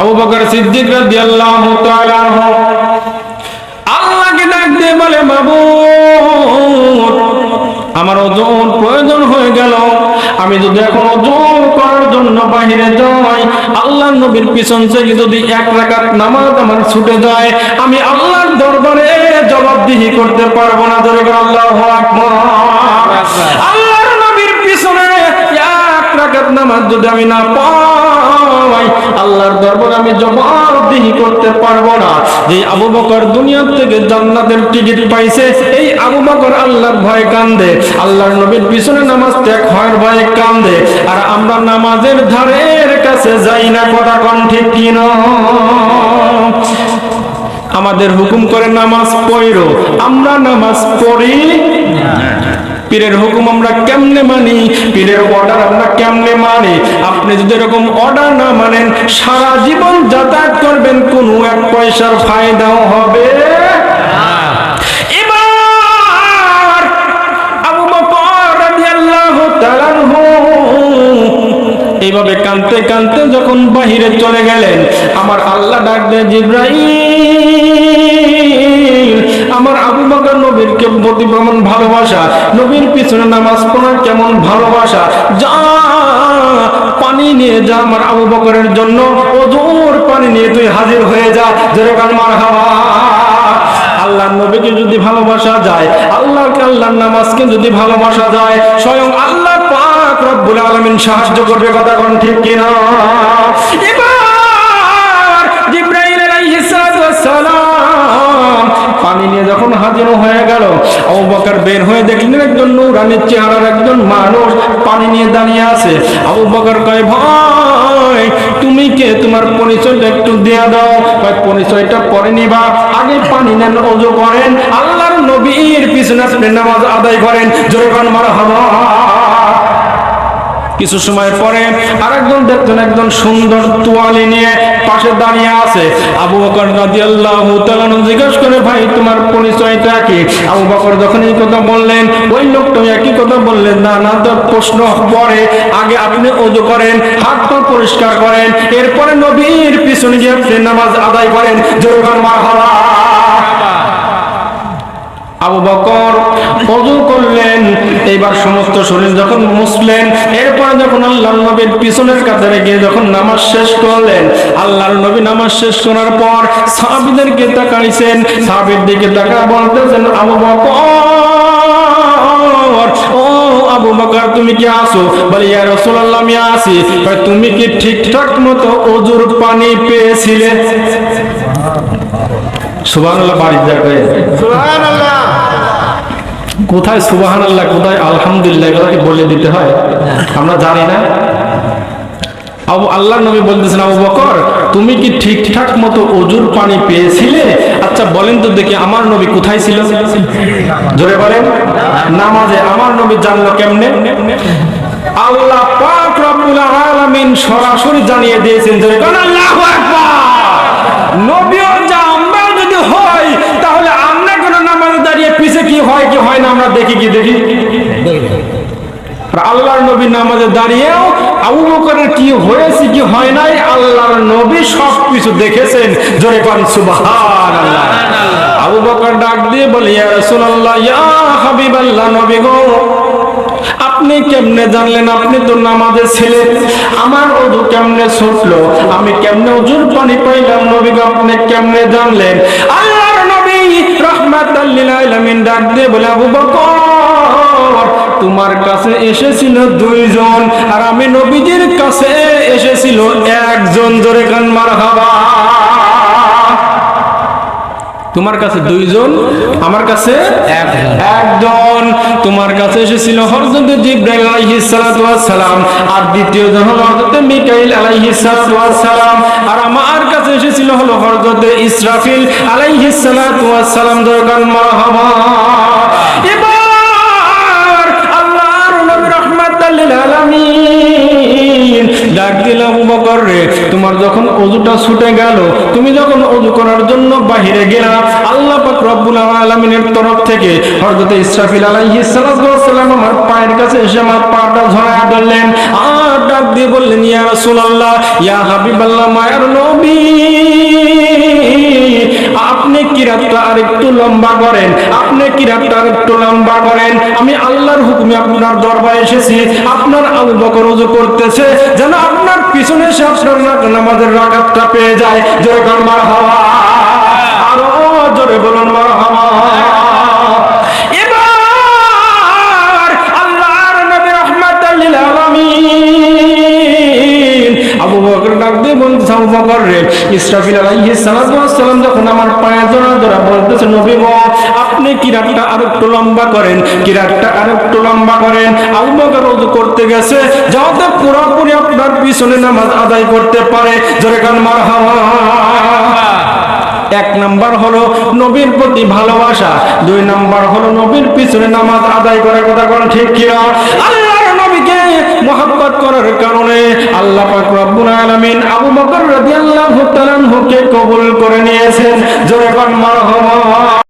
আবু বকর সিদ্দিক রাদিয়াল্লাহু তাআলা আনহু আল্লাহকে ডাক দিয়ে বলে মাবুদ আমার ওজন প্রয়োজন হয়ে গেল। আমি যদি এখন ওজন করার জন্য বাহিরে যাই আল্লাহ নবীর পিছন থেকে যদি এক রাকাত নামাজ আমার ছুটে যায় আমি আল্লাহর দরবারে জবাবদিহি করতে পারব না। ধরে আল্লাহ আকবার। আল্লাহর নবীর পিছনে এক রাকাত নামাজ যদি আমি না পাই আল্লাহর দরবারে আমি জবাবদিহি করতে পারব না। যে আবু বকর দুনিয়া থেকে জান্নাতের টিকিট পাইছে, এই আবু বকর আল্লাহর ভয় কান্দে। আল্লাহর নবীর পিছনে নামাজ ত্যাগ হয় ভয়ে কান্দে। আর আমরা নামাজের ধারের কাছে যাই না, কথা কন ঠিক কিনা আমাদের হুকুম করে নামাজ পড়ো। আমরা নামাজ পড়ি পীরের হুকুম আমরা কেমনে মানি? পীরের অর্ডার আমরা কেমনে মানি? আপনি যদি এরকম অর্ডার না মানেন, সারা জীবন যাতায়াত করবেন, কোনো এক পয়সার ফায়দাও হবে এইভাবে কানতে কানতে যখন বাহিরে চলে গেলেন, আমার আল্লাহ ডাক দেয় আবু বকর নবীর প্রতি কেমন ভালোবাসা, নবীর পিছনে নামাজ পড়ার কেমন ভালোবাসা? যা পানি নিয়ে যা আমার আবু বকরের জন্য ওজোর পানি নিয়ে তুই হাজির হয়ে যা, যেরকম মার হাওয়া। আল্লাহর নবীকে যদি ভালোবাসা যায় আল্লাহকে আল্লাহর নামাজকে যদি ভালোবাসা যায়, স্বয়ং আল্লাহ পাক রব্বুল আলামিন সাহায্য করবে, কথা কোন ঠিক কিনা? যখন হাজির হয়ে গেল। অবকার বের হয়ে দেখলেন একজন নূরানির চেহারার একজন মানুষ পানি নিয়ে দাঁড়িয়ে আছে। আবু বকর কয়, ভাই, তুমি কে? তোমার পরিচয়টা একটু দেয়া দাও। কয়, পরিচয়টা পরে নিবা। আগে পানি নেন, অজু করেন। আল্লাহর নবীর পিছনে নামাজ আদায় করেন। জোরে মারা মারহাবা। কিছু সময় পরে আরেকজন দেখছেন একজন সুন্দর তোয়ালি নিয়ে পাশে দাঁড়িয়ে আছে। আবু বকর রাদিয়াল্লাহু তাআলা জিজ্ঞাসা করে, ভাই, তোমার পরিচয়টা কি? আবু বকর যখন এই কথা বললেন, ওই লোকটা একই কথা বললেন, না না, তো প্রশ্ন পরে, আগে আপনি ওযু করেন হাত পা পরিষ্কার করেন, এরপরে নবীর পিছনে গিয়ে নামাজ আদায় করেন। জোরে মারহাবা আবু বকর অজু করলেন এইবার সমস্ত শরীর যখন মুসলেন এরপরে যখন আল্লাহ নবীর পিছনের কাছে গিয়ে যখন নামাজ শেষ করলেন, আল্লাহর নবী নামাজ শেষ করার পর সাহাবিদেরকে তাকাইছেন, সাহাবির দিকে তাকা বলতেছেন, আবু বকর কি আসো। বলে ইয়া রাসূলুল্লাহ আমি আসি তুমি কি ঠিকঠাক মতো অজুর পানি পেয়েছিলে? সুবহানাল্লাহ বাড়ি যাবে কোথায় সুবাহান আল্লাহ কোথায় আলহামদুলিল্লাহ বলে দিতে হয়? আমরা জানি না। আবু আল্লাহ নবী বলতেছেন আবু বকর তুমি কি ঠিকঠাক মতো অজুর পানি পেয়েছিলে? আচ্ছা বলেন তো দেখি আমার নবী কোথায় ছিল? জোরে বলেন নামাজে আমার নবী জানলো কেমনে? আল্লাহ পাক রব্বুল আলামিন সরাসরি জানিয়ে দিয়েছেন জোরে বলেন। আল্লাহু আকবার! নবীও যা আমরা যদি হয় তাহলে আমরা কোন নামাজে দাঁড়িয়ে পিছে কি হয় কি হয় না আমরা দেখি কি দেখি? আল্লাহর নবী নামাজে দাঁড়িয়েও আবু বকরের কি হয়েছে কি হয় নাই আল্লাহর নবী সব কিছু দেখেছেন জোরে পান সুবহানাল্লাহ। বলে ইয়া রাসূলুল্লাহ নবী গো আপনি কেমনে জানলেন? আপনি তো নামাজে ছিলেন আমার অজু কেমনে ছুটলো? আমি কেমনে অজুর পানি পাইলাম নবী গো, আপনি কেমনে জানলেন? আল্লাহর নবী রাহমাতাল লিল ডাক দিয়ে বলে আবু বকর তোমার কাছে এসেছিল দুইজন আর আমি নবীজির কাছে এসেছিল একজন। জোরে কান মারহাবা তোমার কাছে দুইজন, আমার কাছে একজন। তোমার কাছে এসেছিল হযরত জিব্রাইল আলাইহিস সালাতু ওয়াস সালাম, আর দ্বিতীয় জন হলো হযরত মিকাইল আলাইহিস সালাতু ওয়াস সালাম, আর আমার কাছে এসেছিল হলো হযরত ইসরাফিল আলাইহিস সালাতু ওয়াস সালাম দরকার মারহাবা এবার আল্লাহর নবী রাহমাতাল লিল আলামিন ডাক দিল আবু বকর রে তোমার যখন অজুটা ছুটে গেল, তুমি যখন অজু করার জন্য বাহিরে গেলা, আল্লাহ পাক রব্বুল আলামিনের তরফ থেকে হযরত ইসরাফিল আলাইহিস সালাম আমার পায়ের কাছে এসে আমার পাটা ঝরায়া ধরলেন। আর ডাক দিয়ে বললেন, ইয়া রাসূলুল্লাহ, ইয়া হাবিবাল্লাহ, মায়ের নবী। লম্বা করেন। আপনি কিরাতটা একটু লম্বা করেন? আমি আল্লাহর হুকুমে আপনার দরবারে এসেছি। আপনার আবু বকর করতেছে। যেন আপনার পিছনে সে আপনার নামাজের রাকাতটা পেয়ে যায়। জোরে মার হওয়া আরও জোরে বলুন ইসরাফিল আলাইহিস সালাম যখন আমার পায়ে জোড়া জোড়া বলতেছে, নবী গো, আপনি কিরাতটা আর একটু লম্বা করেন, কিরাতটা আর একটু লম্বা করেন। আবু বকর ওযু করতে গেছে যাতে পুরোপুরি আপনার পিছনে নামাজ আদায় করতে পারে। জোরে কান মারহাবা। এক নাম্বার হলো নবীর প্রতি ভালোবাসা, দুই নাম্বার হলো নবীর পিছনে নামাজ আদায় করার কথা কোন ঠিক কিনা? মোহাব্বত করার কারণে আল্লাহ পাক রব্বুল আলামিন আবু বকর রাদিয়াল্লাহু তাআলা কে কবুল করে নিয়েছেন। জোরে মারহাবা